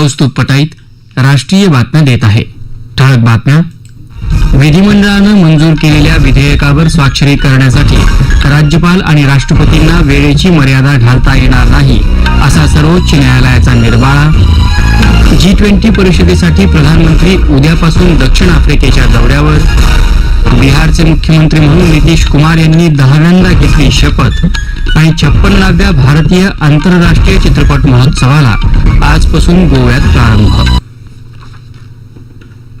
कौस्तुभ पटाईत राष्ट्रीय बातम्या देत आहे. ठळक बातम्या. विधिमंडळानं मंजूर केलेल्या विधेयकावर स्वाक्षरी करण्यासाठी राज्यपाल आणि राष्ट्रपतींना वेळेची मर्यादा घालता येणार नाही असा सर्वोच्च न्यायालयाचा निर्वाळा. जी ट्वेंटी परिषदेसाठी प्रधानमंत्री उद्यापासून दक्षिण आफ्रिकेच्या दौऱ्यावर. बिहारचे मुख्यमंत्री म्हणून नितीश कुमार यांनी दहाव्यांदा घेतली शपथ आणि छप्पन्नाव्या भारतीय आंतरराष्ट्रीय चित्रपट महोत्सवाला आजपासून गोव्यात प्रारंभ.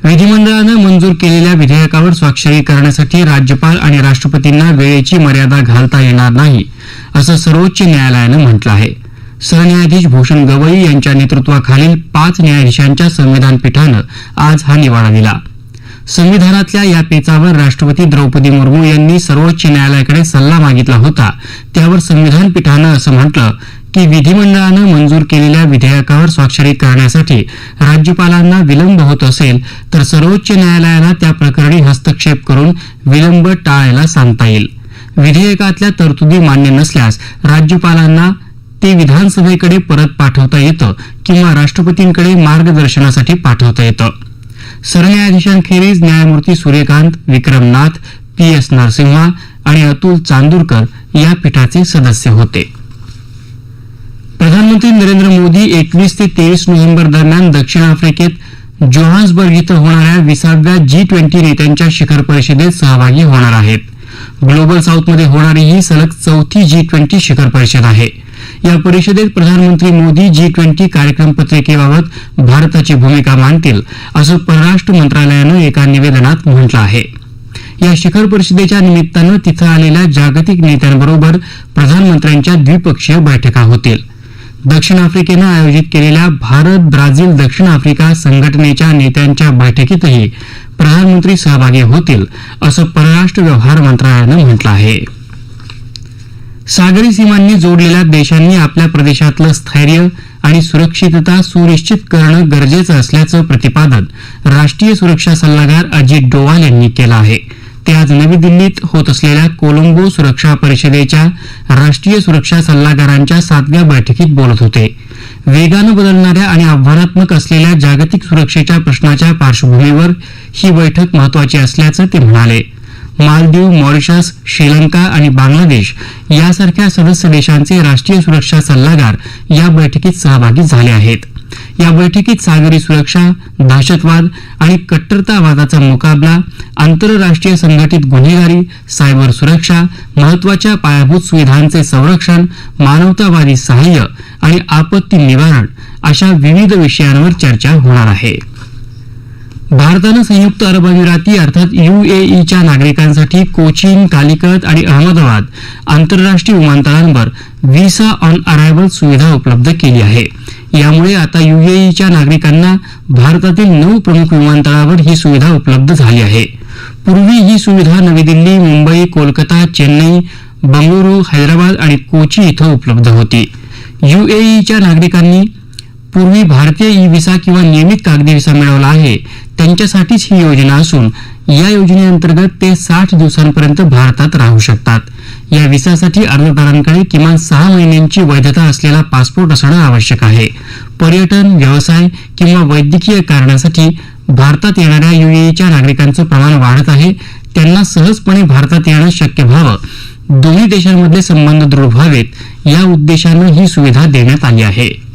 विधिमंडळानं मंजूर केलेल्या विधेयकावर स्वाक्षरी करण्यासाठी राज्यपाल आणि राष्ट्रपतींना वेळेची मर्यादा घालता येणार नाही असं सर्वोच्च न्यायालयानं म्हटलं आहे. सरन्यायाधीश भूषण गवई यांच्या नेतृत्वाखालील पाच न्यायाधीशांच्या संविधान पीठानं आज हा निवाडा दिला. संविधानातल्या या पेचावर राष्ट्रपती द्रौपदी मुर्मू यांनी सर्वोच्च न्यायालयाकडे सल्ला मागितला होता त्यावर संविधान पीठानं असं म्हटलं की विधिमंडळानं मंजूर केलेल्या विधेयकावर स्वाक्षरी करण्यासाठी राज्यपालांना विलंब होत असेल तर सर्वोच्च न्यायालयाला त्या प्रकरणी हस्तक्षेप करून विलंब टाळायला सांगता येईल. विधेयकातल्या तरतुदी मान्य नसल्यास राज्यपालांना ते विधानसभेकडे परत पाठवता येतं किंवा राष्ट्रपतींकडे मार्गदर्शनासाठी पाठवता येतं. सरन्यायाधीशांखेरीज न्यायमूर्ती सूर्यकांत विक्रमनाथ पी एस नरसिंहा आणि अतुल चांदूरकर या पीठाचे सदस्य होते. प्रधानमंत्री नरेंद्र मोदी एकवीस ते तेवीस नोव्हेंबर दरम्यान दक्षिण आफ्रिकेत जोहान्सबर्ग इथं होणाऱ्या विसाव्या जी ट्वेंटी नेत्यांच्या शिखर परिषदेत सहभागी होणार आहेत. ग्लोबल साऊथमध्ये होणारी ही सलग चौथी जी ट्वेंटी शिखर परिषद आहे. या परिषदेत प्रधानमंत्री मोदी जी ट्वेंटी कार्यक्रम पत्रिकेबाबत भारताची भूमिका मांडतील असं परराष्ट्र मंत्रालयानं एका निवेदनात म्हटलं आहे. या शिखर परिषदेच्या निमित्तानं तिथं आलेल्या जागतिक नेत्यांबरोबर प्रधानमंत्र्यांच्या द्विपक्षीय बैठका होतील. दक्षिण आफ्रिकेनं आयोजित केलेल्या भारत ब्राझील दक्षिण आफ्रिका संघटनेच्या नेत्यांच्या बैठकीतही प्रधानमंत्री सहभागी होतील असं परराष्ट्र व्यवहार मंत्रालयानं म्हटलं आहे. सागरी सीमांनी जोडलेल्या देशांनी आपल्या प्रदेशातलं स्थैर्य आणि सुरक्षितता सुनिश्चित करणं गरजेचं असल्याचं प्रतिपादन राष्ट्रीय सुरक्षा सल्लागार अजित डोवाल यांनी केलं आहे. ते आज नवी दिल्लीत होत असलेल्या कोलंबो सुरक्षा परिषदेच्या राष्ट्रीय सुरक्षा सल्लागारांच्या सातव्या बैठकीत बोलत होते. वेगानं बदलणाऱ्या आणि आव्हानात्मक असलेल्या जागतिक सुरक्षेच्या प्रश्नाच्या पार्श्वभूमीवर ही बैठक महत्वाची असल्याचं ते म्हणाले. मालदीव मॉरिशस श्रीलंका आणि बांगलादेश यासारख्या सदस्य देशांचे राष्ट्रीय सुरक्षा सल्लागार या बैठकीत सहभागी झाले आहेत. या बैठकीत सागरी सुरक्षा दहशतवाद आणि कट्टरतावादाचा मुकाबला आंतरराष्ट्रीय संघटित गुन्हेगारी सायबर सुरक्षा महत्त्वाच्या पायाभूत सुविधांचे संरक्षण मानवतावादी सहाय्य आणि आपत्ती निवारण अशा विविध विषयांवर चर्चा होणार आहे. भारतानं संयुक्त अरब अमिराती अर्थात युएईच्या नागरिकांसाठी कोचीन कालिकत आणि अहमदाबाद आंतरराष्ट्रीय विमानतळांवर व्हिसा ऑन अरायव्हल सुविधा उपलब्ध केली आहे. यामुळे आता युएईच्या नागरिकांना भारतातील नऊ प्रमुख विमानतळावर ही सुविधा उपलब्ध झाली आहे. पूर्वी ही सुविधा नवी दिल्ली मुंबई कोलकाता चेन्नई बंगळुरू हैदराबाद आणि कोची इथं उपलब्ध होती. युएईच्या नागरिकांनी पूर्वी भारतीय ई व्हिसा किंवा नियमित कागदी व्हिसा मिळवला आहे. त्यांच्यासाठीच ही योजना असून या योजनेअंतर्गत ते साठ दिवसांपर्यंत भारतात राहू शकतात. या व्हिसासाठी अर्जदारांकडे किमान सहा महिन्यांची वैधता असलेला पासपोर्ट असणं आवश्यक आहे. पर्यटन व्यवसाय किंवा वैद्यकीय कारणासाठी भारतात येणाऱ्या युएईच्या नागरिकांचं प्रमाण वाढत आहे. त्यांना सहजपणे भारतात येणं शक्य व्हावं. दोन्ही देशांमधले संबंध दृढ व्हावेत या उद्देशानं ही सुविधा देण्यात आली आहे.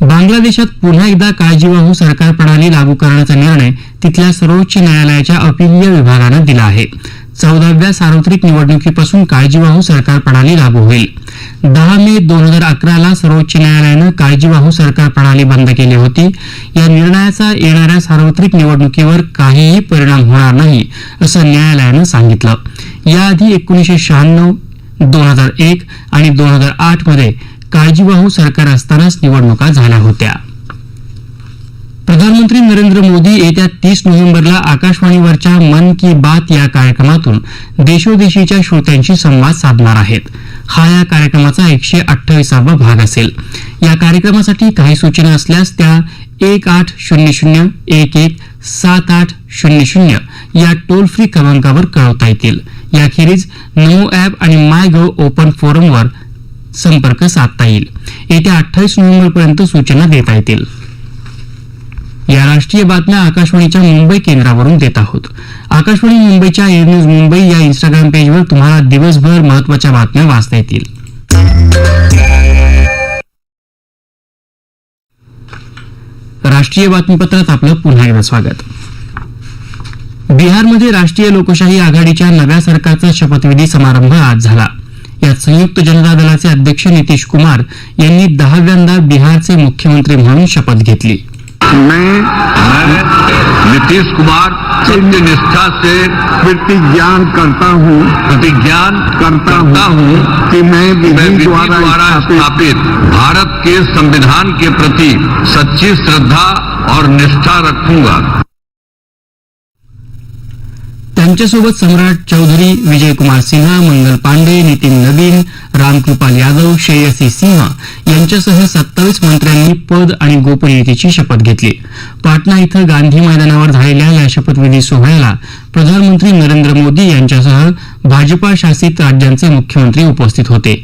बांगलादेशात पुन्हा एकदा काळजीवाहू सरकार प्रणाली लागू करण्याचा निर्णय तिथल्या सर्वोच्च न्यायालयाच्या अपिलीय विभागानं दिला आहे. चौदाव्या सार्वत्रिक निवडणुकीपासून काळजीवाहू सरकार प्रणाली लागू होईल. दहा मे दोन हजार अकराला सर्वोच्च न्यायालयानं काळजीवाहू सरकार प्रणाली बंद केली होती. या निर्णयाचा येणाऱ्या सार्वत्रिक निवडणुकीवर काहीही परिणाम होणार नाही असं न्यायालयानं सांगितलं. याआधी एकोणीसशे शहाण्णव दोन हजार एक आणि दोन हजार आठमध्ये काळजीवाहू सरकार असतानाच निवडणुका झाल्या होत्या. प्रधानमंत्री नरेंद्र मोदी येत्या तीस नोव्हेंबरला आकाशवाणीवरच्या मन की बात या कार्यक्रमातून देशोदेशीच्या श्रोत्यांशी संवाद साधणार आहेत. हा या कार्यक्रमाचा एकशे अठ्ठावीसावा भाग असेल. या कार्यक्रमासाठी काही सूचना असल्यास त्या एक आठ शून्य शून्य एक एक सात आठ शून्य शून्य या टोल फ्री क्रमांकावर कळवता येतील. याखेरीज नमो ॲप आणि माय गव्ह ओपन फोरमवर संपर्क साधता येईल. येत्या अठ्ठावीस नोव्हेंबर पर्यंत सूचना देता येतील. या राष्ट्रीय बातम्या आकाशवाणीच्या मुंबई केंद्रावरून देत आहोत. आकाशवाणी मुंबईच्या एअर न्यूज मुंबई या इंस्टाग्राम पेजवर तुम्हाला दिवसभर महत्त्वाच्या बातम्या वाचता येतील. राष्ट्रीय बातमीपत्रात आपलं पुन्हा एकदा स्वागत. बिहारमध्ये राष्ट्रीय लोकशाही आघाडीच्या नव्या सरकारचा शपथविधी समारंभ आज झाला. यात संयुक्त जनता दलाचे अध्यक्ष नितीश कुमार यांनी दहाव्यांदा बिहारचे मुख्यमंत्री म्हणून शपथ घेतली. मैं मैं नीतीश कुमार सत्य निष्ठा से प्रतिज्ञान करता हूँ। प्रतिज्ञान करता करता हूँ कि मैं विधि द्वारा स्थापित भारत के संविधान के प्रति सच्ची श्रद्धा और निष्ठा रखूँगा। त्यांच्यासोबत सम्राट चौधरी विजयकुमार सिन्हा मंगल पांडे नितीन नवीन रामकृपाल यादव श्रेयसी सिंह यांच्यासह सत्तावीस मंत्र्यांनी पद आणि गोपनीयतेची शपथ घेतली. पाटणा इथं गांधी मैदानावर झालेल्या या शपथविधी सोहळ्याला प्रधानमंत्री नरेंद्र मोदी यांच्यासह भाजपा शासित राज्यांचे मुख्यमंत्री उपस्थित होते.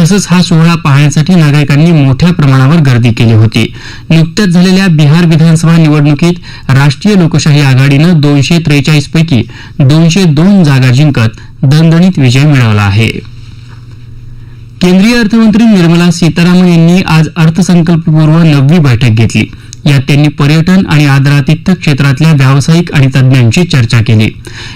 तसंच हा सोहळा पाहण्यासाठी नागरिकांनी मोठ्या प्रमाणावर गर्दी केली होती. नुकत्याच झालेल्या बिहार विधानसभा निवडणुकीत राष्ट्रीय लोकशाही आघाडीनं दोनशे त्रेचाळीस पैकी दोनशे दोन जागा जिंकत दणदणीत विजय मिळवला आहे. केंद्रीय अर्थमंत्री निर्मला सीतारामन यांनी आज अर्थसंकल्पपूर्व नववी बैठक घेतली. यात त्यांनी पर्यटन आणि आदरातिथ्य क्षेत्रातल्या व्यावसायिक आणि तज्ज्ञांची चर्चा केली.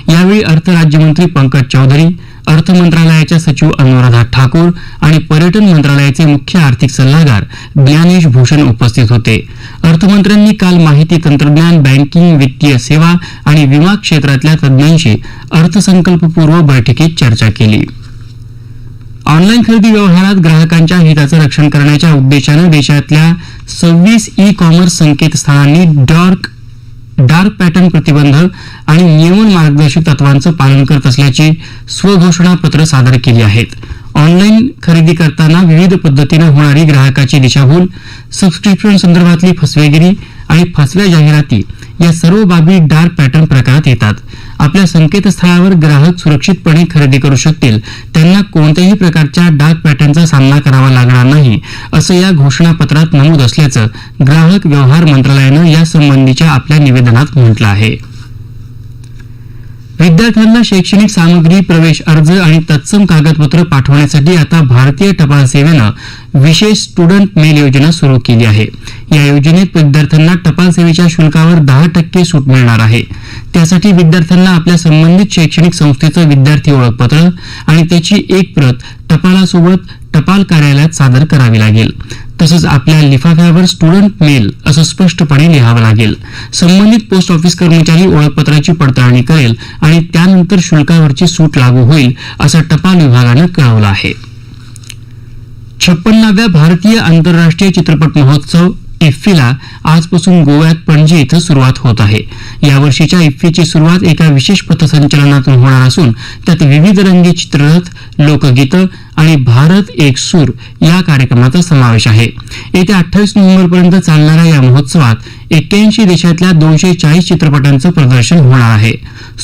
यावेळी अर्थ राज्यमंत्री पंकज चौधरी अर्थ मंत्रालयाच्या सचिव अनुराधा ठाकूर आणि पर्यटन मंत्रालयाचे मुख्य आर्थिक सल्लागार ज्ञानेश भूषण उपस्थित होते. अर्थमंत्र्यांनी काल माहिती तंत्रज्ञान बँकिंग वित्तीय सेवा आणि विमा क्षेत्रातल्या तज्ज्ञांशी अर्थसंकल्पपूर्व बैठकीत चर्चा केली. ऑनलाईन खरेदी व्यवहारात ग्राहकांच्या हिताचं रक्षण करण्याच्या उद्देशानं देशातल्या सव्वीस ई कॉमर्स संकेतस्थळांनी डॉर्क डार्क पॅटर्न प्रतिबंध आणि नियमन मार्गदर्शक तत्वांचं पालन करत असल्याची स्वघोषणा पत्र सादर केली आहेत. ऑनलाईन खरेदी करताना विविध पद्धतीनं होणारी ग्राहकाची दिशाभूल सबस्क्रिप्शन संदर्भातली फसवेगिरी आणि फसव्या जाहिराती या सर्व बाबी डार्क पॅटर्न प्रकारात येतात. आपल्या संकेतस्थळावर ग्राहक सुरक्षितपणे खरेदी करू शकतील. त्यांना कोणत्याही प्रकारच्या डार्क पॅटर्नचा सामना करावा लागणार नाही असं या घोषणापत्रात नमूद असल्याचं ग्राहक व्यवहार मंत्रालयानं यासंबंधीच्या आपल्या निवेदनात म्हटलं आहे. विद्यार्थ्यांना शैक्षणिक सामग्री प्रवेश अर्ज आणि तत्सम कागदपत्र पाठवण्यासाठी आता भारतीय टपाल सेवेनं विशेष स्टुडंट मेल योजना सुरू केली आहे. या योजनेत विद्यार्थ्यांना टपाल सेवेच्या शुल्कावर दहा टक्के सूट मिळणार आहे. त्यासाठी विद्यार्थ्यांना आपल्या संबंधित शैक्षणिक संस्थेचं विद्यार्थी ओळखपत्र आणि त्याची एक प्रत टपालासोबत टपाल कार्यालयात सादर करावी लागेल. तसंच आपल्या लिफाफ्यावर स्टुडंट मेल असं स्पष्टपणे लिहावं लागेल. संबंधित पोस्ट ऑफिस कर्मचारी ओळखपत्राची पडताळणी करेल आणि त्यानंतर शुल्कावरची सूट लागू होईल असं टपाल विभागानं कळवलं आहे. छप्पन्नाव्या भारतीय आंतरराष्ट्रीय चित्रपट महोत्सव इफ्फीला आजपासून गोव्यात पणजी इथं सुरुवात होत आहे. यावर्षीच्या इफ्फीची सुरुवात एका विशेष पथसंचलनातून होणार असून त्यात विविध रंगी चित्ररथ लोकगीतं आणि भारत एक सूर या कार्यक्रमाचा समावेश आहे. येत्या अठ्ठावीस नोव्हेंबरपर्यंत चालणाऱ्या या महोत्सवात एक्क्याऐंशी देशातल्या दोनशे चाळीस चित्रपटांचं प्रदर्शन होणार आहे.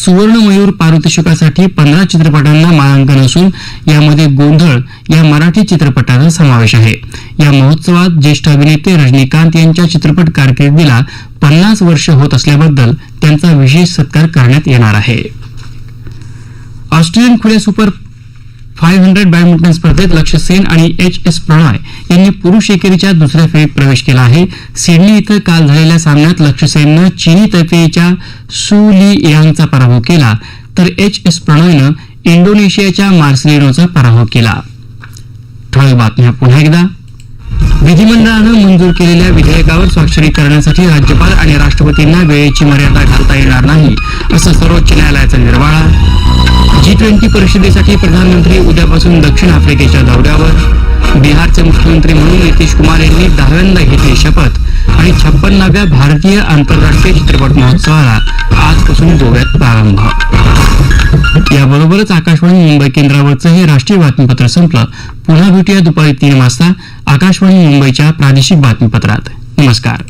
सुवर्ण मयूर पारितोषिकासाठी पंधरा चित्रपटांना मानांकन असून यामध्ये गोंधळ या मराठी चित्रपटाचा समावेश आहे. या महोत्सवात ज्येष्ठ अभिनेते रजनीकांत यांच्या चित्रपट कारकिर्दीला पन्नास वर्ष होत असल्याबद्दल त्यांचा विशेष सत्कार करण्यात येणार आहे. ऑस्ट्रेलियन खुल्या सुपर फाईव्ह हंड्रेड बॅडमिंटन स्पर्धेत लक्ष्य सेन आणि एच एस प्रणॉय यांनी पुरुष एकेरीच्या दुसऱ्या फेरीत प्रवेश केला आहे. सिडनी इथं काल झालेल्या सामन्यात लक्ष्य सेननं चीनी तैपेईच्या सु ली यांगचा पराभव केला तर एच एस प्रणॉयनं इंडोनेशियाच्या मार्सिलिनोचा पराभव केला. ठळक बातम्या पुन्हा एकदा. विधिमंडळानं मंजूर केलेल्या विधेयकावर स्वाक्षरी करण्यासाठी राज्यपाल आणि राष्ट्रपतींना वेळेची मर्यादा घालता येणार नाही असं सर्वोच्च न्यायालयाचा निर्वाळा. जी ट्वेंटी परिषदेसाठी प्रधानमंत्री उद्यापासून दक्षिण आफ्रिकेच्या दौऱ्यावर बिहारचे मुख्यमंत्री म्हणून नितीश कुमार यांनी दहाव्यांदा घेतली शपथ आणि छप्पन्नाव्या भारतीय आंतरराष्ट्रीय चित्रपट महोत्सवाला आजपासून गोव्यात प्रारंभ. याबरोबरच आकाशवाणी मुंबई केंद्रावरचं हे राष्ट्रीय बातमीपत्र संपलं. पुन्हा भेटूया दुपारी तीन वाजता आकाशवाणी मुंबईच्या प्रादेशिक बातमीपत्रात. नमस्कार.